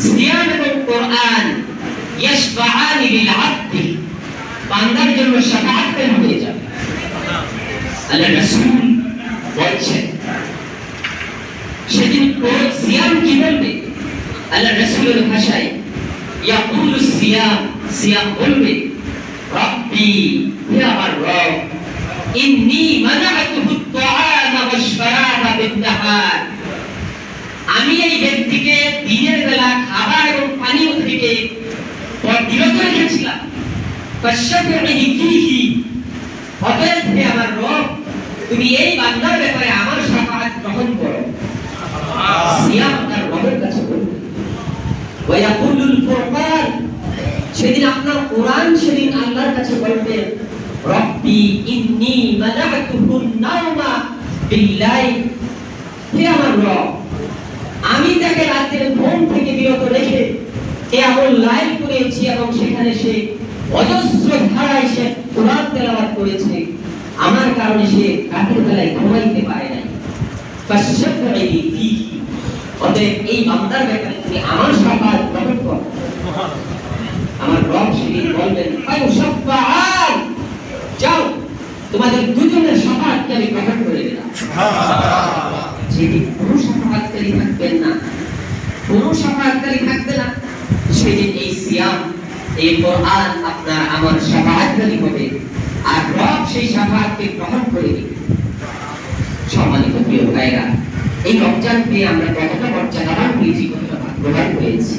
সিয়াম এবং কোরআন ইয়াশফাআনি লিল আবদি বান্দার জন্য সাফাহাতকারী হয়ে যাবে আল্লাহ রাসূল বলছেন সেদিন কোন সিয়াম কি বলবে আল্লাহ রাসূলের ভাষায় ইয়াকুলু সিয়াম সিয়াম বলবে রব্বি হে আমার রব ইন্নী মানাতুহু আত-তাআমা ওয়াশ-শারাবা বিন-নাহার আমি এই ব্যক্তিকে থেকে বিরত রেখেছিলাম অতএব হে আমার রব তুমি এই বান্দার ব্যাপারে আমার শাফাআত গ্রহণ করো। সিয়াম তার রবের কাছে ওয়ায়াকুলুল ফুরকান সেদিন আপনার কোরআন সেদিন আল্লাহর কাছে বলবে রব্বি ইন্নী মানাতুহুন নাওমা বিল্লাইল হে আমার রব আমি তাকে রাতের ঘুম থেকে বিরত রেখে এ আমল লাইভ করেছি এবং সেখানে সে অজস্র ধারায় সে কোরআন তেলাওয়াত করেছে আমার কারণে সে রাতের বেলায় ঘুমাইতে পারে নাই। অতএব এই বান্দার ব্যাপারে তুমি আমার সাফাত গ্রহণ করো। আমার রব সেদিন বলবেন যাও তোমাদের দুজনের সাফাতকে আমি গ্রহণ করে দিলাম যেদিন কোনো সাফাতকারী থাকবেন না কোনো সাফাতকারী থাকবে না। সেদিন এই সিয়াম, এই কোরআন আপনার আমার সাফাতকারী হবে আর রব সেই সাফাতকে গ্রহণ করে দিবে। সম্মানিত প্রিয় ভাইরা এই রমজান পেয়ে আমরা কতটা মর্যাদাবান হয়েছি কতটা ভাগ্যবান হয়েছি।